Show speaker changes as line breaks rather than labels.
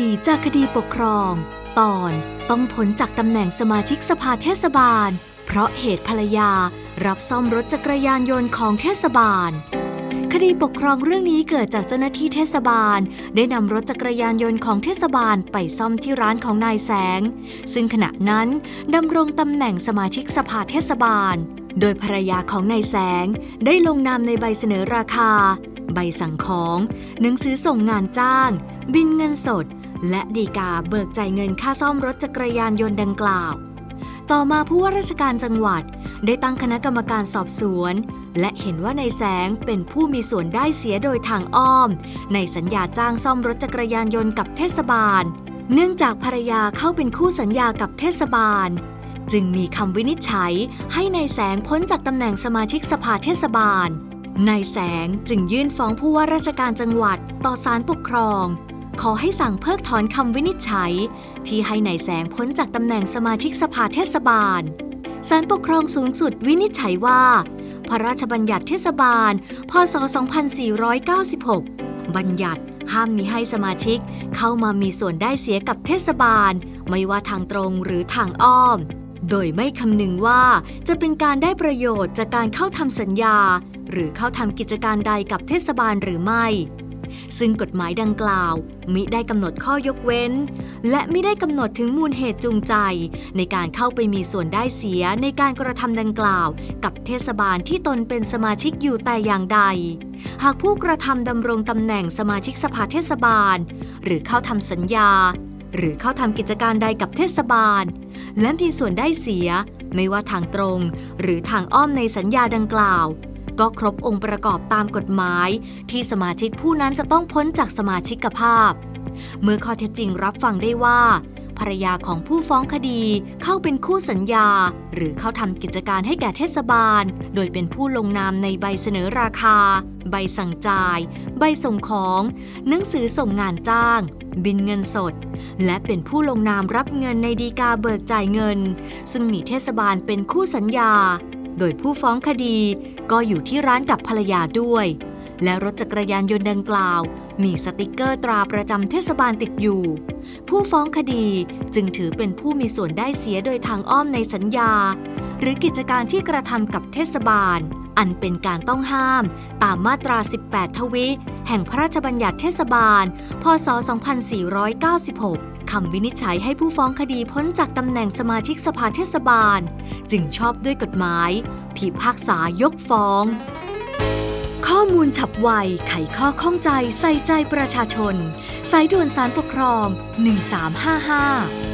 ดีๆ จากคดีปกครอง ตอนต้องพ้นจากตำแหน่งสมาชิกสภาเทศบาล เพราะเหตุภรรยารับซ่อมรถจักรยานยนต์ของเทศบาล คดีปกครองเรื่องนี้เกิดจากเจ้าหน้าที่เทศบาล ได้นำรถจักรยานยนต์ของเทศบาลไปซ่อมที่ร้านของนายแสง ซึ่งขณะนั้นดำรงตำแหน่งสมาชิกสภาเทศบาลโดยภรรยาของนายแสงได้ลงนามในใบเสนอราคา ใบสั่งของ หนังสือส่งงานจ้าง บินเงินสด และดีกาเบิกจ่ายเงินค่าซ่อมรถจักรยานยนต์ดังกล่าว ต่อมาผู้ว่าราชการจังหวัด ได้ตั้งคณะกรรมการสอบสวน และเห็นว่านายแสงเป็นผู้มีส่วนได้เสียโดยทางอ้อม ในสัญญาจ้างซ่อมรถจักรยานยนต์กับเทศบาล เนื่องจากภรรยาเข้าเป็นคู่สัญญากับเทศบาลจึงมีคำวินิจฉัยให้ในายแสงพ้นจากตำแหน่งสมาชิกสภาเทศบาล นายแสงจึงยื่นฟ้องผู้ว่าราชการจังหวัดต่อศาลปกครอง ขอให้สั่งเพิกถอนคำวินิจฉัย ที่ให้นายแสงพ้นจากตำแหน่งสมาชิกสภาเทศบาลศาลปกครองสูงสุดวินิจฉัยว่า พระราชบัญญัติเทศบาล พศ 2496 บัญญัติห้ามมีให้สมาชิกเข้ามามีส่วนได้เสียกับเทศบาล ไม่ว่าทางตรงหรือทางอ้อม โดยไม่คำนึงว่าจะเป็นการได้ประโยชน์จากการเข้าทำสัญญา หรือเข้าทำกิจการใดกับเทศบาลหรือไม่ ซึ่งกฎหมายดังกล่าวมิได้กำหนดข้อยกเว้น และไม่ได้กำหนดถึงมูลเหตุจูงใจ ในการเข้าไปมีส่วนได้เสียในการกระทำดังกล่าว กับเทศบาลที่ตนเป็นสมาชิกอยู่แต่อย่างใด หากผู้กระทำดำรงตำแหน่งสมาชิกสภาเทศบาล หรือเข้าทำสัญญา หรือเข้าทำกิจการใดกับเทศบาล และมีส่วนได้เสียไม่ว่าทางตรงหรือทางอ้อมในสัญญาดังกล่าว ก็ครบองค์ประกอบตามกฎหมาย ที่สมาชิกผู้นั้นจะต้องพ้นจากสมาชิกภาพ เมื่อข้อเท็จจริงรับฟังได้ว่า ภรรยาของผู้ฟ้องคดีเข้าเป็นคู่สัญญา หรือเข้าทำกิจการให้แก่เทศบาล โดยเป็นผู้ลงนามในใบเสนอราคา ใบสั่งจ่าย ใบส่งของหนังสือส่งงานจ้างบินเงินสด และเป็นผู้ลงนามรับเงินในดีกาเบิกจ่ายเงิน ซึ่งมีเทศบาลเป็นคู่สัญญา โดยผู้ฟ้องคดีก็อยู่ที่ร้านกับภรรยาด้วย และรถจักรยานยนต์ดังกล่าว มีสติกเกอร์ตราประจำเทศบาลติดอยู่ ผู้ฟ้องคดีจึงถือเป็นผู้มีส่วนได้เสียโดยทางอ้อมในสัญญา หรือกิจการที่กระทำกับเทศบาล อันเป็นการต้องห้าม ตามมาตรา 18 ทวิ แห่งพระราชบัญญัติเทศบาล พศ 2496 คำวินิจฉัยให้ผู้ฟ้องคดีพ้นจากตำแหน่งสมาชิกสภาเทศบาล จึงชอบด้วยกฎหมาย พิพากษายกฟ้อง ข้อมูลฉับไว ไขข้อข้องใจใส่ใจประชาชน สายด่วนสารปกครอง 1355